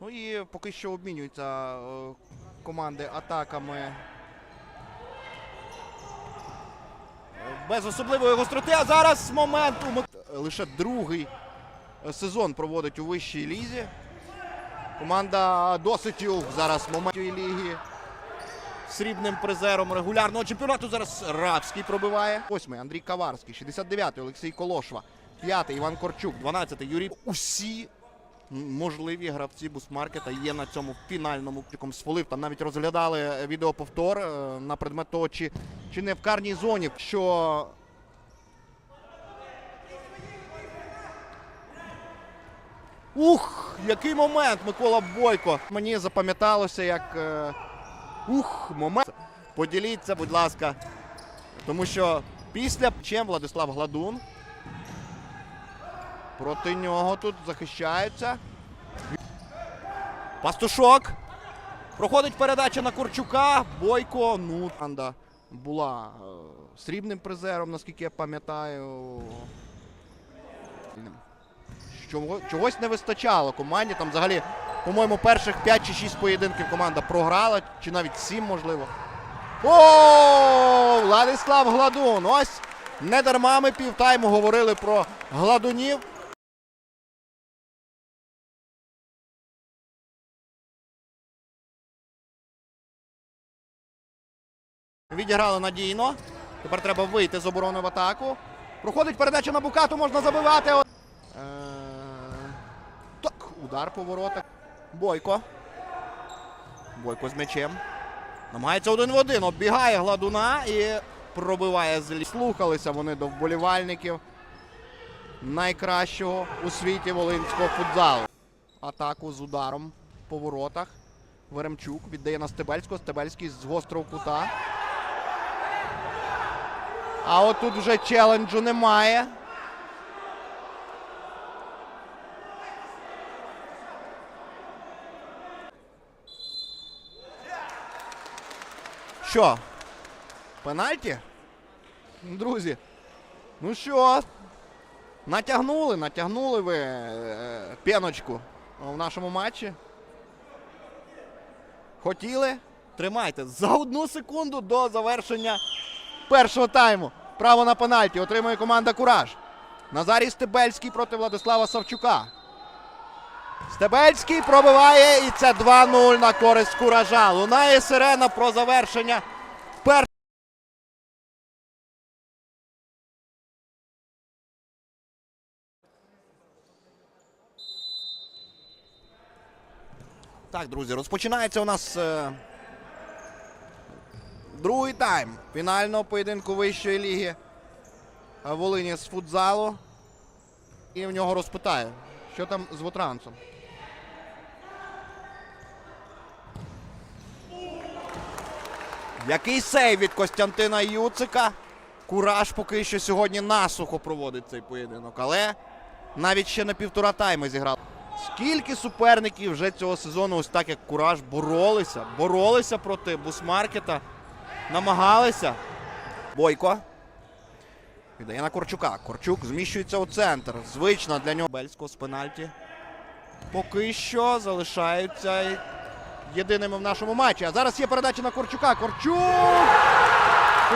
Ну і поки що обмінюються е, команди атаками. Без особливої гостроти. А зараз момент лише другий сезон проводить у вищій лізі. Команда Доситів зараз в моменті ліги. Срібним призером регулярного чемпіонату зараз Рабський пробиває. Восьмий Андрій Каварський, 69-й Олексій Колошва, 5-й Іван Корчук, 12-й Юрій. Усі можливі гравці бусмаркета є на цьому фінальному піком сфолив. Там навіть розглядали е, відеоповтор е, на предмет того, чи, чи не в карній зоні. Що Ух, який момент, Микола Бойко. Мені запам'яталося, як е, ух, момент. Поділіться, будь ласка. Тому що після чим Владислав Гладун. Проти нього тут захищаються. Пастушок. Проходить передача на Корчука. Бойко. Ну, Анда була е, срібним призером, наскільки я пам'ятаю. Чого, чогось не вистачало команді. Там взагалі, по-моєму, перших 5 чи 6 поєдинків команда програла, чи навіть 7, можливо. О, Владислав Гладун. Ось не дарма ми півтайму говорили про гладунів. Відіграли надійно. Тепер треба вийти з оборони в атаку. Проходить передача на Букату, можна забивати. Е, Так, удар по воротах. Бойко. Бойко з м'ячем. Намагається один в один. Оббігає гладуна і пробиває злі. Слухалися вони до вболівальників найкращого у світі волинського футзалу. Атаку з ударом по воротах. Веремчук віддає на Стебельського. Стебельський з гострого кута. А от тут вже челенджу немає. Що? Пенальті? Друзі. Ну що? Натягнули, натягнули ви е, п'яночку в нашому матчі. Хотіли? Тримайте за одну секунду до завершення першого тайму. Право на пенальті отримує команда Кураж. Назарій Стебельський проти Владислава Савчука. Стебельський пробиває і це 2-0 на користь Куража. Лунає сирена про завершення першого. Так, друзі, розпочинається у нас е, другий тайм фінального поєдинку вищої ліги Волині з футзалу. І в нього розпитає, що там з Вотрансом. Який сейв від Костянтина Юцика. Кураж поки що сьогодні насухо проводить цей поєдинок, але навіть ще на півтора тайми зіграв. Скільки суперників вже цього сезону, ось так як Кураж, боролися, боролися проти бусмаркета, намагалися. Бойко. Віддає на Корчука. Корчук зміщується у центр. Звична для нього Бельського з пенальті. Поки що залишаються єдиними в нашому матчі. А зараз є передача на Корчука. Корчук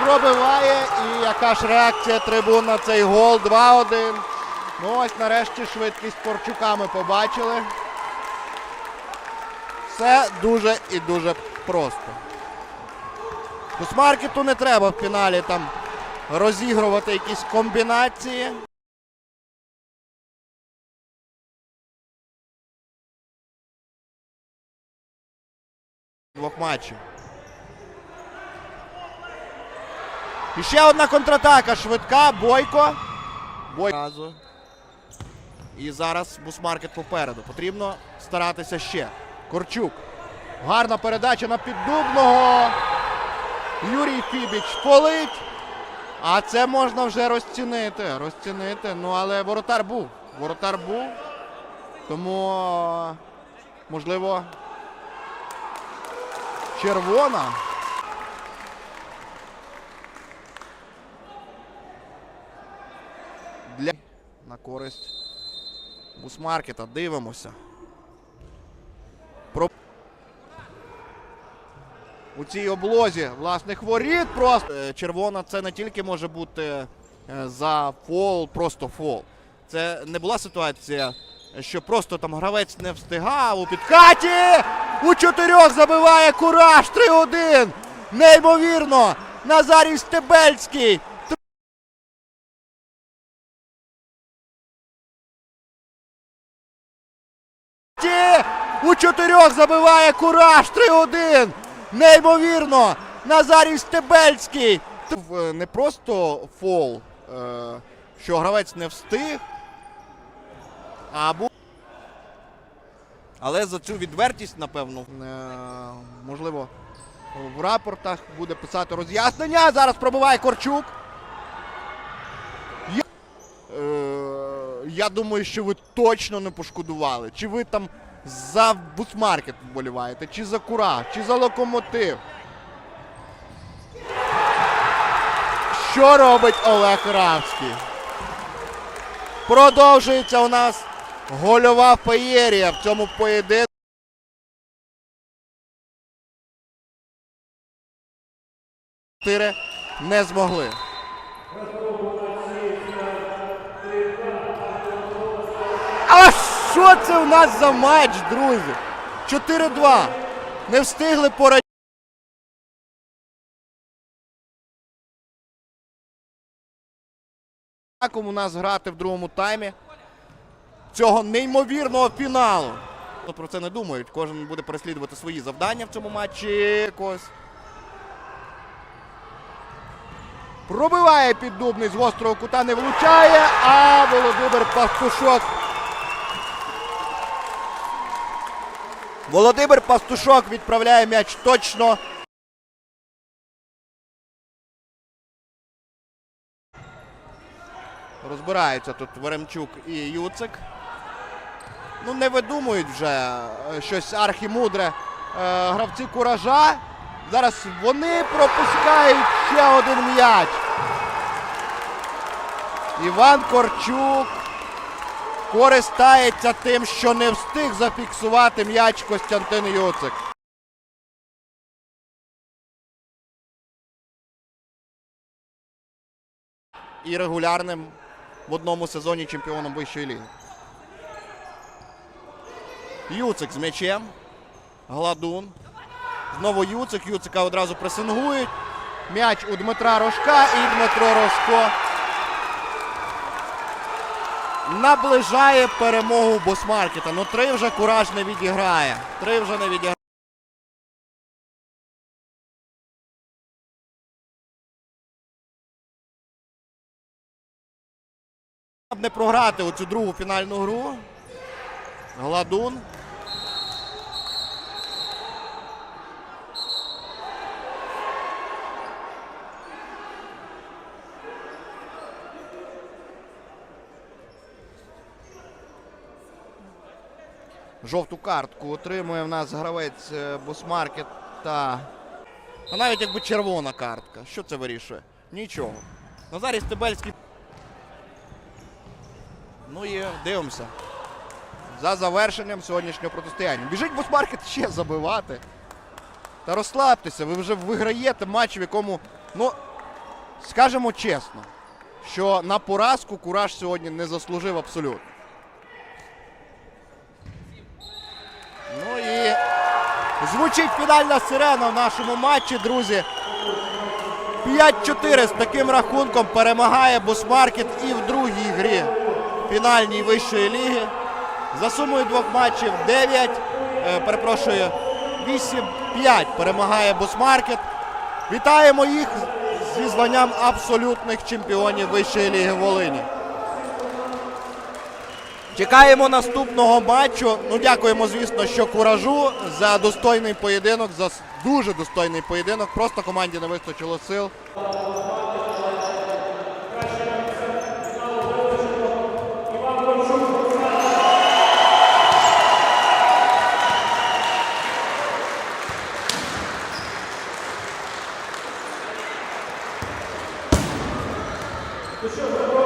пробиває. І яка ж реакція трибун на цей гол 2-1. Ну ось нарешті швидкість Корчука ми побачили. Все дуже і дуже просто. Кусмаркету не треба в фіналі там розігрувати якісь комбінації. Двох матчів. І ще одна контратака швидка. Бойко. Бойко. І зараз бусмаркет попереду. Потрібно старатися ще. Корчук. Гарна передача на піддубного. Юрій Фібіч полить. А це можна вже розцінити. Розцінити. Ну, але воротар був. Воротар був. Тому, можливо, червона. Для на користь бусмаркета. Дивимося. У цій облозі власних воріт просто Е, червона це не тільки може бути е, за фол, просто фол. Це не була ситуація, що просто там гравець не встигав у підкаті. У чотирьох забиває кураж 3-1. Неймовірно! Назарій Стебельський. У чотирьох забиває кураж 3-1. Неймовірно! Назарій Стебельський. Т- Не просто фол, е, що гравець не встиг. А бу... Але за цю відвертість, напевно, е, можливо, в рапортах буде писати роз'яснення. Зараз пробиває Корчук. Е, я думаю, що ви точно не пошкодували. Чи ви там за бусмаркет вболіваєте, чи за кура, чи за локомотив. Що робить Олег Равський? Продовжується у нас гольова феєрія в цьому поєдинку. Не змогли. А що це в нас за матч, друзі? 4-2. Не встигли порадіти. У нас грати в другому таймі цього неймовірного фіналу. Ну, Про це не думають. Кожен буде переслідувати свої завдання в цьому матчі. Якось. Пробиває піддубний з гострого кута, не влучає, а Володимир Пастушок. Володимир Пастушок відправляє м'яч точно. Розбираються тут Веремчук і Юцик. Ну, не видумують вже е, щось архімудре е, гравці куража. Зараз вони пропускають ще один м'яч. Іван Корчук користається тим, що не встиг зафіксувати м'яч Костянтин Юцик. І регулярним в одному сезоні чемпіоном вищої ліги. Юцик з м'ячем. Гладун. Знову Юцик. Юцика одразу пресингують. М'яч у Дмитра Рожка і Дмитро Рожко наближає перемогу Босмаркета. Ну три вже кураж не відіграє. Три вже не відіграє. Не програти оцю другу фінальну гру. Гладун. Жовту картку отримує в нас гравець е, Босмаркета. А навіть якби червона картка. Що це вирішує? Нічого. Назарій Стебельський. Ну і дивимося. За завершенням сьогоднішнього протистояння. Біжить Босмаркет ще забивати. Та розслабтеся, ви вже виграєте матч, в якому, ну, скажемо чесно, що на поразку Кураж сьогодні не заслужив абсолютно. Ну і звучить фінальна сирена в нашому матчі, друзі. 5-4 з таким рахунком перемагає Бусмаркет і в другій грі фінальній вищої ліги. За сумою двох матчів 9, е, перепрошую, 8-5 перемагає Бусмаркет. Вітаємо їх зі званням абсолютних чемпіонів вищої ліги Волині. Чекаємо наступного матчу. Ну, дякуємо, звісно, що куражу за достойний поєдинок, за дуже достойний поєдинок. Просто команді не вистачило сил. Ну що